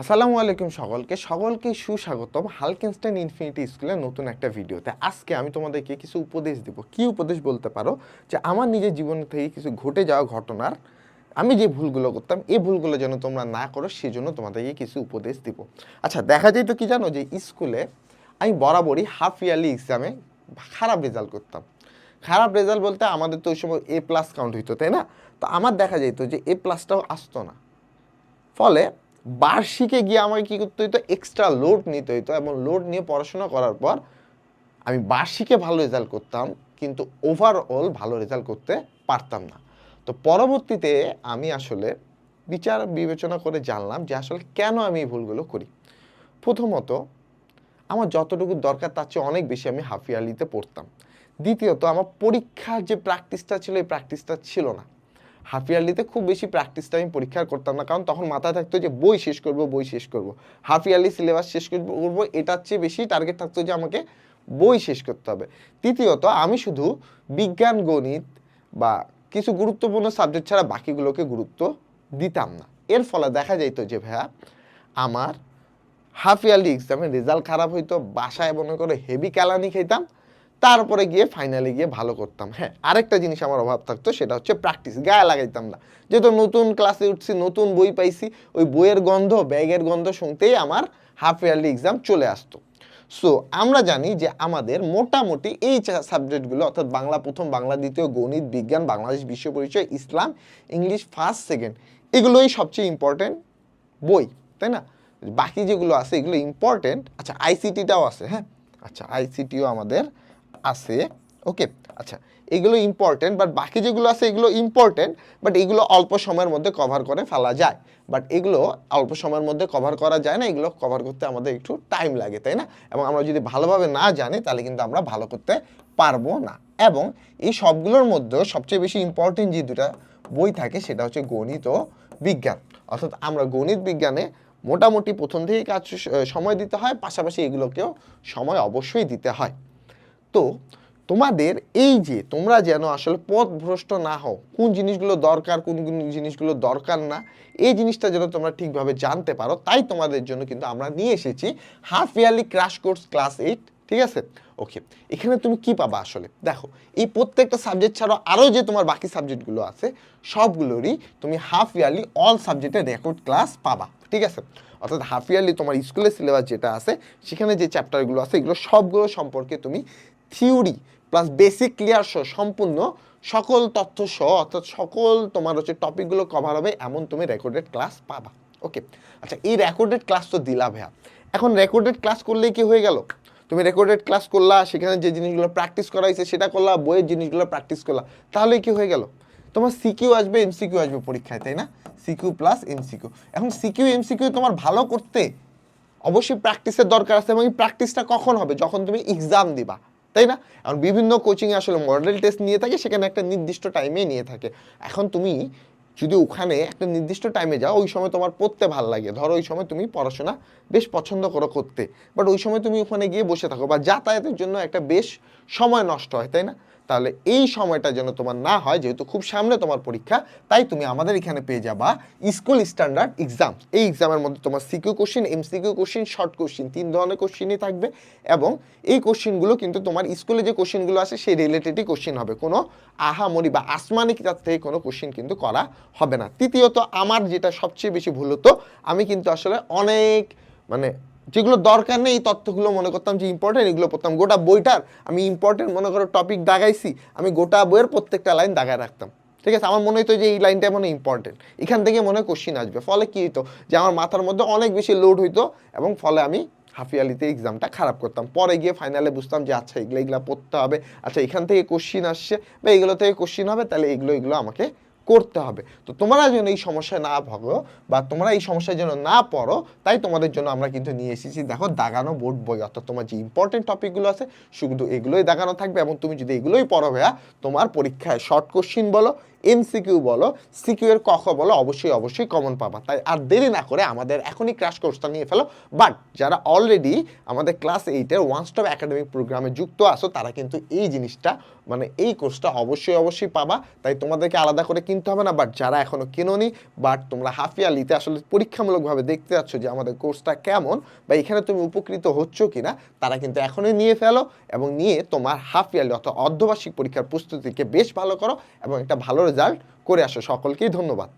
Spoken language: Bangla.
আসসালামু আলাইকুম সকলকে সকলকে সুস্বাগতম হালকেনস্টাইন ইনফিনিটি স্কুলের নতুন একটা ভিডিওতে। আজকে আমি তোমাদেরকে কিছু উপদেশ দিব। কি উপদেশ বলতে পারো? যে আমার নিজের জীবন থেকে কিছু ঘটে যাওয়া ঘটনার আমি যে ভুলগুলো করতাম, এই ভুলগুলো যেন তোমরা না করো সেই জন্য তোমাদেরকে কিছু উপদেশ দিব। আচ্ছা দেখা যায় তো কি জানো যে স্কুলে আমি বরাবরই হাফ ইয়ারলি এক্সামে খারাপ রেজাল্ট করতাম। খারাপ রেজাল্ট বলতে আমাদের তো ওই সময় এ প্লাস কাউন্ট হইতো, তাই না? তো আমার দেখা যেত যে এ প্লাসটাও আসতো না। ফলে বার্ষিকে গিয়ে আমাকে কী করতে হইতো? এক্সট্রা লোড নিতে হইতো এবং লোড নিয়ে পড়াশোনা করার পর আমি বার্ষিকে ভালো রেজাল্ট করতাম, কিন্তু ওভারঅল ভালো রেজাল্ট করতে পারতাম না। তো পরবর্তীতে আমি আসলে বিচার বিবেচনা করে জানলাম যে আসলে কেন আমি এই ভুলগুলো করি। প্রথমত, আমার যতটুকু দরকার তার চেয়ে অনেক বেশি আমি হাফ ইয়ারলিতে পড়তাম। দ্বিতীয়ত, আমার পরীক্ষার যে প্র্যাকটিসটা ছিল, এই প্র্যাকটিসটা ছিল না। হাফ ইয়ারলিতে খুব বেশি প্র্যাকটিসটা আমি পরীক্ষার করতাম না। কারণ তখন মাথায় থাকতো যে, বই শেষ করব, বই শেষ করব। হাফ ইয়ারলি সিলেবাস শেষ করব এটার চেয়ে বেশি টার্গেট থাকতো যে, আমাকে বই শেষ করতে হবে। তৃতীয়ত, আমি শুধু বিজ্ঞান, গণিত বা কিছু গুরুত্বপূর্ণ সাবজেক্ট ছাড়া বাকিগুলোকে গুরুত্ব দিতাম না। এর ফলে দেখা যাইতো যে, ভাইয়া, আমার হাফ ইয়ারলি এক্সামের রেজাল্ট খারাপ হইতো, বাসায় মনে করে হেভি ক্যালানি খেতাম তারপরে গিয়ে ফাইনালে গিয়ে ভালো করতাম। হ্যাঁ আরেকটা জিনিস আমার অভাব থাকতো, সেটা হচ্ছে প্র্যাকটিস গায়ে লাগাইতাম না। যেহেতু নতুন ক্লাসে উঠছি, নতুন বই পাইছি, ওই বইয়ের গন্ধ, ব্যাগের গন্ধ শুনতেই আমার হাফ ইয়ারলি এক্সাম চলে আসতো। সো আমরা জানি যে আমাদের মোটামুটি এই সাবজেক্টগুলো অর্থাৎ বাংলা প্রথম, বাংলা দ্বিতীয়, গণিত, বিজ্ঞান, বাংলাদেশ বিশ্ব পরিচয়, ইসলাম, ইংলিশ ফার্স্ট সেকেন্ড এগুলোই সবচেয়ে ইম্পর্টেন্ট বই, তাই না? বাকি যেগুলো আছে, এগুলো ইম্পর্টেন্ট আচ্ছা আইসিটিটাও আছে হ্যাঁ? আচ্ছা আইসিটিও আমাদের আছে ওকে আচ্ছা এগুলো ইম্পর্টেন্ট বাট বাকি যেগুলো আছে, এগুলো ইম্পর্টেন্ট বাট এগুলো অল্প সময়ের মধ্যে কভার করে ফেলা যায়। বাট এগুলো অল্প সময়ের মধ্যে কভার করা যায় না, এগুলো কভার করতে আমাদের একটু টাইম লাগে, তাই না? এবং আমরা যদি ভালোভাবে না জানি, তাহলে কিন্তু আমরা ভালো করতে পারব না। এবং এই সবগুলোর মধ্যে সবচেয়ে বেশি ইম্পর্টেন্ট যে দুটা বই থাকে, সেটা হচ্ছে গণিত ও বিজ্ঞান। অর্থাৎ আমরা গণিত বিজ্ঞানে মোটামুটি প্রথম থেকে কাজ, সময় দিতে হয়, পাশাপাশি এগুলোকেও সময় অবশ্যই দিতে হয়। তো তোমাদের এই যে তোমরা যেন আসলে পথ ভ্রষ্ট না হও, কোন জিনিসগুলো দরকার, কোন জিনিসগুলো দরকার না, এই জিনিসটা যেন তোমরা ঠিকভাবে জানতে পারো, তাই তোমাদের জন্য কিন্তু আমরা নিয়ে এসেছি half yearly crash course class eight, ঠিক আছে? ওকে, এখানে তুমি কি পাবা আসলে? দেখো, এই প্রত্যেকটা সাবজেক্ট ছাড়াও আরও যে তোমার বাকি সাবজেক্টগুলো আছে, সবগুলোরই তুমি হাফ ইয়ারলি অল সাবজেক্টের রেকর্ড ক্লাস পাবা, ঠিক আছে? অর্থাৎ হাফ ইয়ারলি তোমার স্কুলের সিলেবাস যেটা আছে, সেখানে যে চ্যাপ্টারগুলো আছে, এগুলো সবগুলো সম্পর্কে তুমি থিওরি প্লাস বেসিক ক্লিয়ার সহ সম্পূর্ণ সকল তথ্য সহ অর্থাৎ সকল তোমার হচ্ছে টপিকগুলো কভার হবে এমন তুমি রেকর্ডেড ক্লাস পাবা। ওকে আচ্ছা এই রেকর্ডেড ক্লাস তো দিলা ভাইয়া। এখন রেকর্ডেড ক্লাস করলেই কি হয়ে গেল? তুমি রেকর্ডেড ক্লাস করলা, সেখানে যে জিনিসগুলো প্র্যাকটিস করা হয়েছে সেটা করলা, বইয়ের জিনিসগুলো প্র্যাকটিস করলা, তাহলে কি হয়ে গেল? তোমার সিকিউ আসবে এমসিকিউ আসবে পরীক্ষায়, তাই না? সিকিউ প্লাস এমসিকিউ এখন সিকিউ এমসিকিউ তোমার ভালো করতে অবশ্যই প্র্যাকটিসের দরকার আছে এবং এই প্র্যাকটিসটা কখন হবে? যখন তুমি এক্সাম দিবা। তাই না? এখন বিভিন্ন কোচিংয়ে আসলে মডেল টেস্ট নিয়ে থাকে, সেখানে একটা নির্দিষ্ট টাইমে নিয়ে থাকে। এখন তুমি যদি ওখানে একটা নির্দিষ্ট টাইমে যাও, ওই সময় তোমার পড়তে ভালো লাগে। ধরো ওই সময় তুমি পড়াশোনা বেশ পছন্দ করো করতে। বাট ওই সময় তুমি ওখানে গিয়ে বসে থাকো বা যাতায়াতের জন্য একটা বেশ সময় নষ্ট হয়, তাই না? তাহলে এই সময়টা যেন তোমার না হয়, যেহেতু খুব সামনে তোমার পরীক্ষা, তাই তুমি আমাদের এখানে পেয়ে যাবা স্কুল স্ট্যান্ডার্ড এক্সাম এই এক্সামের মধ্যে তোমার CQ question MCQ question short question তিন ধরনের কোশ্চিনই থাকবে এবং এই কোশ্চিনগুলো কিন্তু তোমার স্কুলে যে কোশ্চিনগুলো আছে, সেই রিলেটেডই কোশ্চিন হবে। কোনো আহামরি বা আসমানি কিতাব থেকে কোনো কোশ্চিন কিন্তু করা হবে না। তৃতীয়ত, আমার যেটা সবচেয়ে বেশি ভুল হতো, আমি কিন্তু আসলে অনেক মানে যেগুলো দরকার নেই, এই তথ্যগুলো মনে করতাম যে ইম্পর্টেন্ট এগুলো পড়তাম। গোটা বইটার আমি ইম্পর্টেন্ট মনে করো টপিক দাগাইছি, আমি গোটা বইয়ের প্রত্যেকটা লাইন দাগায় রাখতাম। ঠিক আছে? আমার মনে হতো যে এই লাইনটা মনে ইম্পর্টেন্ট এখান থেকে মনে হয় কোশ্চিন আসবে। ফলে কী হতো যে আমার মাথার মধ্যে অনেক বেশি লোড হইতো এবং ফলে আমি হাফিয়ালিতে এক্সামটা খারাপ করতাম। পরে গিয়ে ফাইনালে বুঝতাম যে আচ্ছা এগুলো এগুলো পড়তে হবে। আচ্ছা এখান থেকে কোশ্চিন আসছে, বা এগুলো থেকে কোশ্চিন হবে, তাহলে এগুলো এগুলো আমাকে করতে হবে। তো তোমরা যেন এই সমস্যায় না ভাগো বা তোমরা এই সমস্যায় যেন না পড়ো, তাই তোমাদের জন্য আমরা কিন্তু নিয়ে এসেছি। দেখো, দাগানো বোর্ড বই, অর্থাৎ তোমার যে ইম্পর্টেন্ট টপিকগুলো আছে, শুধু এগুলোই দাগানো থাকবে এবং তুমি যদি এগুলোই পড়ো ভাইয়া, তোমার পরীক্ষায় শর্ট কোশ্চিন বলো এমসিকিউ বলো সিকিউ এর কখ বলো, অবশ্যই অবশ্যই কমন পাবা। তাই আর দেরি না করে আমাদের এখনই ক্র্যাশ কোর্সটা নিয়ে ফেলো। বাট যারা অলরেডি আমাদের ক্লাস এইটের ওয়ান স্টপ একাডেমিক প্রোগ্রামে যুক্ত আসো তারা কিন্তু এই জিনিসটা মানে এই কোর্সটা অবশ্যই অবশ্যই পাবা। তাই তোমাদেরকে আলাদা করে কিনতে হবে না। বাট যারা এখনও কেনোনি বাট তোমরা হাফ ইয়ারলিতে আসলে পরীক্ষামূলকভাবে দেখতে যাচ্ছ যে আমাদের কোর্সটা কেমন বা এখানে তুমি উপকৃত হচ্ছ কি না তারা কিন্তু এখনই নিয়ে ফেলো এবং নিয়ে তোমার হাফ ইয়ারলি অর্থাৎ অর্ধবার্ষিক পরীক্ষার প্রস্তুতিকে বেশ ভালো করো এবং একটা ভালো রেজাল্ট করে আসো। সকলকেই ধন্যবাদ।